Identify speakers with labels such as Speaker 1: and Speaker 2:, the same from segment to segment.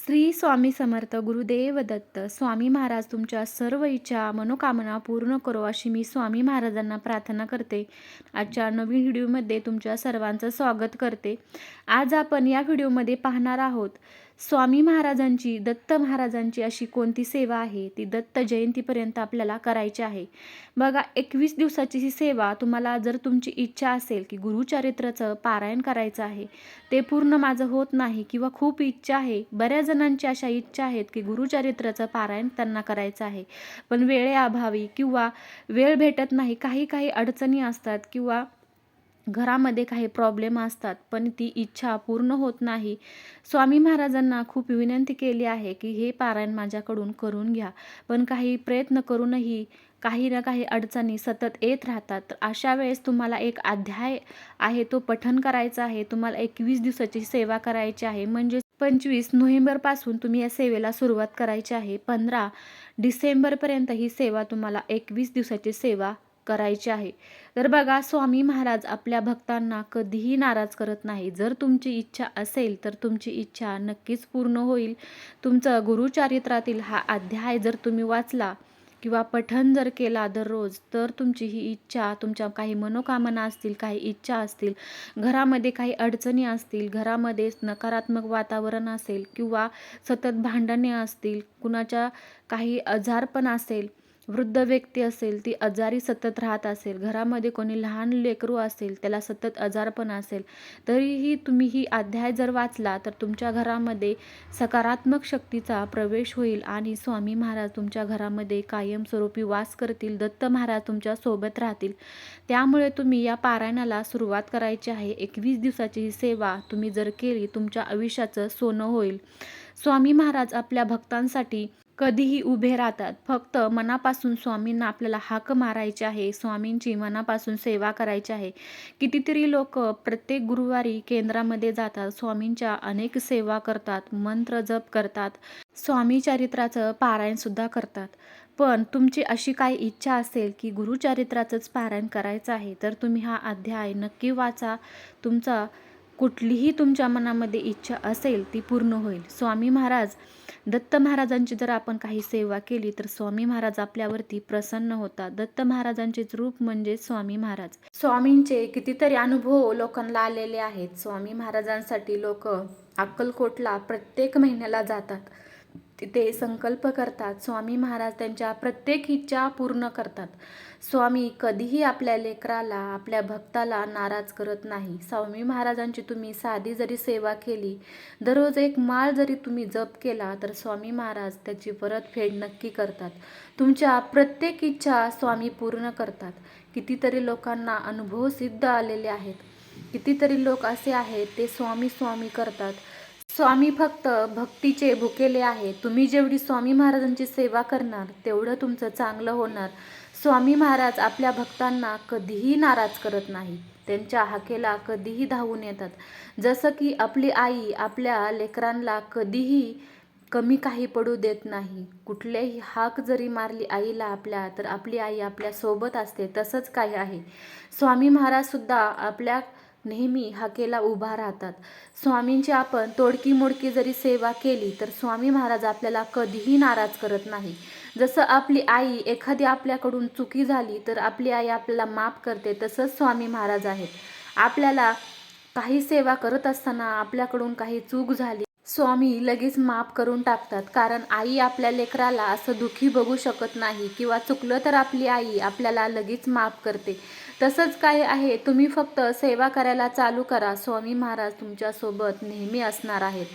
Speaker 1: श्री स्वामी समर्थ गुरुदेव दत्त स्वामी महाराज तुमच्या सर्व इच्छा मनोकामना पूर्ण करो अशी मी स्वामी महाराजांना प्रार्थना करते. आजच्या नवीन व्हिडिओमध्ये तुमच्या सर्वांचं स्वागत करते. आज आपण या व्हिडिओमध्ये पाहणार आहोत स्वामी महाराजांची दत्त महाराजांची अशी कोणती सेवा आहे? ती दत्त जयंतीपर्यंत आपल्याला करायची आहे. बघा एकवीस दिवसाची ही सेवा तुम्हाला जर तुमची इच्छा असेल की गुरुचरित्राचं पारायण करायचं आहे ते पूर्ण माझं होत नाही किंवा खूप इच्छा आहे बऱ्याच जणांची अशा इच्छा आहेत की गुरुचरित्राचं पारायण त्यांना करायचं आहे. पण वेळेअभावी किंवा वेळ भेटत नाही काही काही अडचणी असतात किंवा घरामध्ये काही प्रॉब्लेम असतात पण ती इच्छा पूर्ण होत नाही. स्वामी महाराजांना खूप विनंती केली आहे की हे पारायण माझ्याकडून करून घ्या पण काही प्रयत्न करूनही काही ना काही अडचणी सतत येत राहतात. तर अशा वेळेस तुम्हाला एक अध्याय आहे तो पठन करायचा आहे. तुम्हाला एकवीस दिवसाची सेवा करायची आहे. म्हणजे पंचवीस नोव्हेंबरपासून तुम्ही या सेवेला सुरुवात करायची आहे. पंधरा डिसेंबरपर्यंत ही सेवा तुम्हाला एकवीस दिवसाची सेवा करायची आहे. तर बघा स्वामी महाराज आपल्या भक्तांना कधीही नाराज करत नाही. जर तुमची इच्छा असेल तर तुमची इच्छा नक्कीच पूर्ण होईल. तुमचं गुरुचारित्रातील हा अध्याय जर तुम्ही वाचला किंवा पठण जर केला दररोज तर तुमची ही इच्छा तुमच्या काही मनोकामना असतील काही इच्छा असतील घरामध्ये काही अडचणी असतील घरामध्ये नकारात्मक वातावरण असेल किंवा सतत भांडणे असतील कुणाच्या काही आजारपण असेल वृद्ध व्यक्ती असेल ती आजारी सतत राहत असेल घरामध्ये कोणी लहान लेकरू असेल त्याला सतत आजारपण असेल तरीही तुम्ही ही अध्याय जर वाचला तर तुमच्या घरामध्ये सकारात्मक शक्तीचा प्रवेश होईल आणि स्वामी महाराज तुमच्या घरामध्ये कायमस्वरूपी वास करतील दत्त महाराज तुमच्यासोबत राहतील. त्यामुळे तुम्ही या पारायणाला सुरुवात करायची आहे. एकवीस दिवसाची ही सेवा तुम्ही जर केली तुमच्या आयुष्याचं सोनं होईल. स्वामी महाराज आपल्या भक्तांसाठी कधीही उभे राहतात. फक्त मनापासून स्वामींना आपल्याला हाक मारायची आहे. स्वामींची मनापासून सेवा करायची आहे. कितीतरी लोक प्रत्येक गुरुवारी केंद्रामध्ये जातात. स्वामींच्या अनेक सेवा करतात. मंत्र जप करतात. स्वामी चरित्राचं पारायणसुद्धा करतात. पण तुमची अशी काही इच्छा असेल की गुरुचरित्राचंच पारायण करायचं आहे तर तुम्ही हा अध्याय नक्की वाचा. तुमचा कुठलीही तुमच्या मनामध्ये इच्छा असेल ती पूर्ण होईल. स्वामी महाराज दत्त महाराजांची जर आपण काही सेवा केली तर स्वामी महाराज आपल्यावरती प्रसन्न होतात. दत्त महाराजांचे रूप म्हणजे स्वामी महाराज. स्वामींचे कितीतरी अनुभव लोकांना आलेले आहेत. स्वामी महाराजांसाठी लोक अक्कलकोटला प्रत्येक महिन्याला जातात. तिथे संकल्प करतात. स्वामी महाराज त्यांच्या प्रत्येक इच्छा पूर्ण करतात. स्वामी कधीही आपल्या लेकराला आपल्या भक्ताला नाराज करत नाही. स्वामी महाराजांची तुम्ही साधी जरी सेवा केली दररोज एक माळ जरी तुम्ही जप केला तर स्वामी महाराज त्याची परतफेड नक्की करतात. तुमच्या प्रत्येक इच्छा स्वामी पूर्ण करतात. कितीतरी लोकांना अनुभव सिद्ध आलेले आहेत. कितीतरी लोक असे आहेत ते स्वामी स्वामी करतात. स्वामी फक्त भक्तीचे भुकेले आहे. तुम्ही जेवढी स्वामी महाराजांची सेवा करणार तेवढं तुमचं चांगलं होणार. स्वामी महाराज आपल्या भक्तांना कधीही नाराज करत नाही. त्यांच्या हाकेला कधीही धावून येतात. जसं की आपली आई आपल्या लेकरांना कधीही कमी काही पडू देत नाही. कुठलेही हाक जरी मारली आईला आपल्या तर आपली आई आपल्यासोबत असते. तसंच काही आहे. स्वामी महाराजसुद्धा आपल्या नेहमी हाकेला उभा राहतात. स्वामींची आपण तोडकी मोडकी जरी सेवा केली तर स्वामी महाराज आपल्याला कधीही नाराज करत नाही. जसं आपली आई एखादी आपल्याकडून चुकी झाली तर आपली आई आपल्याला माफ करते तसंच स्वामी महाराज आहेत. आपल्याला काही सेवा करत असताना आपल्याकडून काही चूक झाली स्वामी लगेच माफ करून टाकतात. कारण आई आपल्या लेकराला असं दुःखी बघू शकत नाही किंवा चुकलं तर आपली आई आपल्याला लगेच माफ करते. तसंच काय आहे तुम्ही फक्त सेवा करायला चालू करा. स्वामी महाराज तुमच्यासोबत नेहमी असणार आहेत.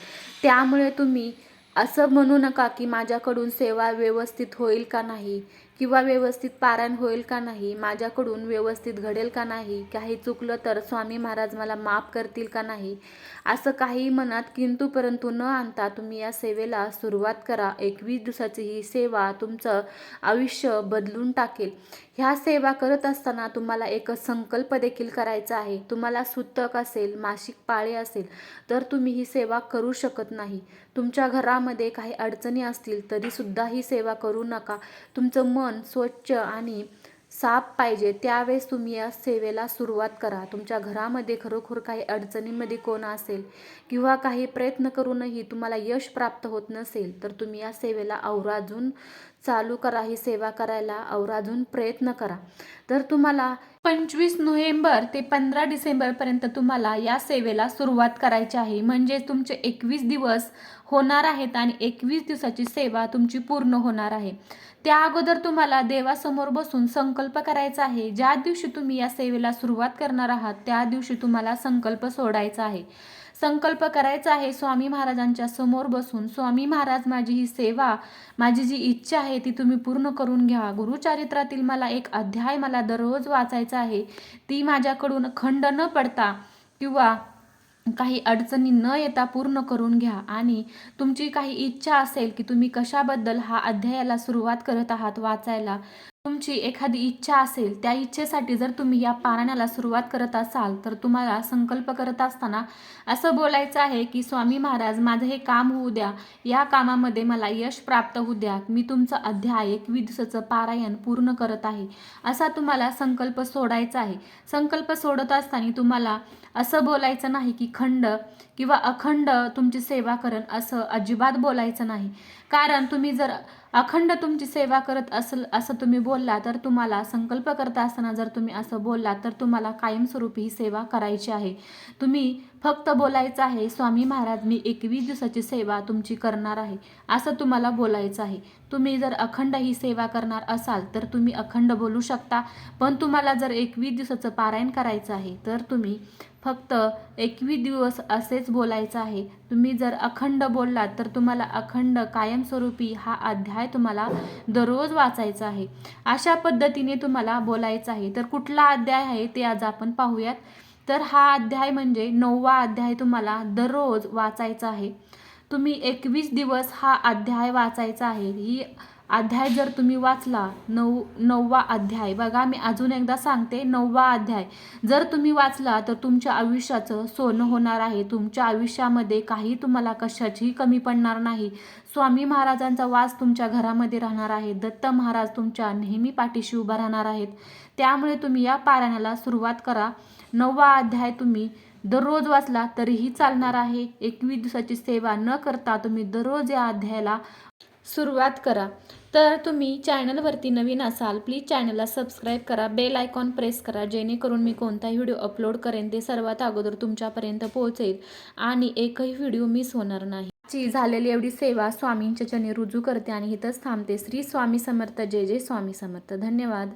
Speaker 1: त्यामुळे तुम्ही असं म्हणू नका की माझ्याकडून सेवा व्यवस्थित होईल का नाही. किंवा व्यवस्थित पारायण होईल का नाही माझ्याकडून व्यवस्थित घडेल का नाही काही चुकलं तर स्वामी महाराज मला माफ करतील का नाही असं काही मनात किंतु परंतु न आणता तुम्ही या सेवेला सुरुवात करा. एकवीस दिवसाची ही सेवा तुमचं आयुष्य बदलून टाकेल. ह्या सेवा करत असताना तुम्हाला एक संकल्प देखील करायचा आहे. तुम्हाला सुतक असेल मासिक पाळे असेल तर तुम्ही ही सेवा करू शकत नाही. तुमच्या घरामध्ये काही अडचणी असतील तरीसुद्धा ही सेवा करू नका. तुमचं मन स्वच्छ आणि साप पाहिजे त्यावेळेस तुम्ही या सेवेला सुरुवात करा. तुमच्या घरामध्ये खरोखर काही अडचणीमध्ये कोण असेल किंवा काही प्रयत्न करूनही तुम्हाला यश प्राप्त होत नसेल तर तुम्ही या सेवेला अवराजून चालू करा. ही सेवा करायला अवराजून प्रयत्न करा. तर तुम्हाला पंचवीस नोव्हेंबर ते पंधरा डिसेंबरपर्यंत तुम्हाला या सेवेला सुरुवात करायची आहे. म्हणजे तुमचे एकवीस दिवस होणार आहेत आणि एकवीस दिवसाची सेवा तुमची पूर्ण होणार आहे. त्या अगोदर तुम्हाला देवासमोर बसून संकल्प करायचा आहे. ज्या दिवशी तुम्ही या सेवेला सुरुवात करणार आहात त्या दिवशी तुम्हाला संकल्प सोडायचा आहे. संकल्प करायचा आहे स्वामी महाराजांच्या समोर बसून स्वामी महाराज माझी ही सेवा माझी जी इच्छा आहे ती तुम्ही पूर्ण करून घ्या. गुरुचारित्रातील मला एक अध्याय मला दररोज वाचायचा आहे. ती माझ्याकडून खंड न पडता किंवा काही अडचणी न येता पूर्ण करून घ्या. आणि तुमची काही इच्छा असेल की तुम्ही कशाबद्दल हा अध्यायाला सुरुवात करत आहात वाचायला तुमची एखादी इच्छा असेल त्या इच्छेसाठी जर तुम्ही या पारायणाला सुरुवात करत असाल तर तुम्हाला संकल्प करत असताना असं बोलायचं आहे की स्वामी महाराज माझं हे काम होऊ द्या. या कामामध्ये मला यश प्राप्त होऊ द्या. मी तुमचं अध्याय एकवीस दिवसाचं पारायण पूर्ण करत आहे. असा तुम्हाला संकल्प सोडायचा आहे. संकल्प सोडत असताना तुम्हाला असं बोलायचं नाही की खंड किंवा अखंड तुमची सेवा करण असं अजिबात बोलायचं नाही. कारण तुम्ही जर अखंड तुमची सेवा करत असेल असं तुम्ही बोलला तर तुम्हाला संकल्प करता असताना जर तुम्ही असं बोलला तर तुम्हाला कायमस्वरूपी ही सेवा करायची आहे. तुम्ही फक्त बोलायचं आहे स्वामी महाराज मी एकवीस दिवसाची सेवा तुमची करणार आहे असं तुम्हाला बोलायचं आहे. तुम्ही जर अखंड ही सेवा करणार असाल तर तुम्ही अखंड बोलू शकता. पण तुम्हाला जर एकवीस दिवसाचं पारायण करायचं आहे तर तुम्ही फक्त एकवीस दिवस असेच बोलायचं आहे. तुम्ही जर अखंड बोललात तर तुम्हाला अखंड कायमस्वरूपी हा अध्याय तुम्हाला दररोज वाचायचा आहे. अशा पद्धतीने तुम्हाला बोलायचं आहे. तर कुठला अध्याय आहे ते आज आपण पाहूयात. तर हा अध्याय म्हणजे नववा अध्याय तुम्हाला दररोज वाचायचा आहे. तुम्ही एकवीस दिवस हा अध्याय वाचायचा आहे. ही अध्याय जर तुम्ही वाचला नऊ नववा अध्याय. बघा मी अजून एकदा सांगते नववा अध्याय. जर तुम्ही वाचला तर तुमच्या आयुष्याचं सोनं होणार आहे. तुमच्या आयुष्यामध्ये काही तुम्हाला कशाचीही कमी पडणार नाही. स्वामी महाराजांचा वास तुमच्या घरामध्ये राहणार आहे. दत्त महाराज तुमच्या नेहमी पाठीशी उभा राहणार आहेत. त्यामुळे तुम्ही या पारायणाला सुरुवात करा. नववा अध्याय तुम्ही दररोज वाचला तरीही चालणार आहे. एकवीस दिवसाची सेवा न करता तुम्ही दररोज या अध्यायाला सुरुवात करा. तर तुम्ही चॅनलवरती नवीन असाल प्लीज चॅनलला सबस्क्राईब करा बेल आयकॉन प्रेस करा जेणेकरून मी कोणताही व्हिडिओ अपलोड करेन ते सर्वात अगोदर तुमच्यापर्यंत पोहोचेल आणि एकही व्हिडिओ मिस होणार नाही. ची झालेली एवढी सेवा स्वामींच्या चरणी रुजू करते आणि इथंच थांबते. श्री स्वामी समर्थ जय जय स्वामी समर्थ. धन्यवाद.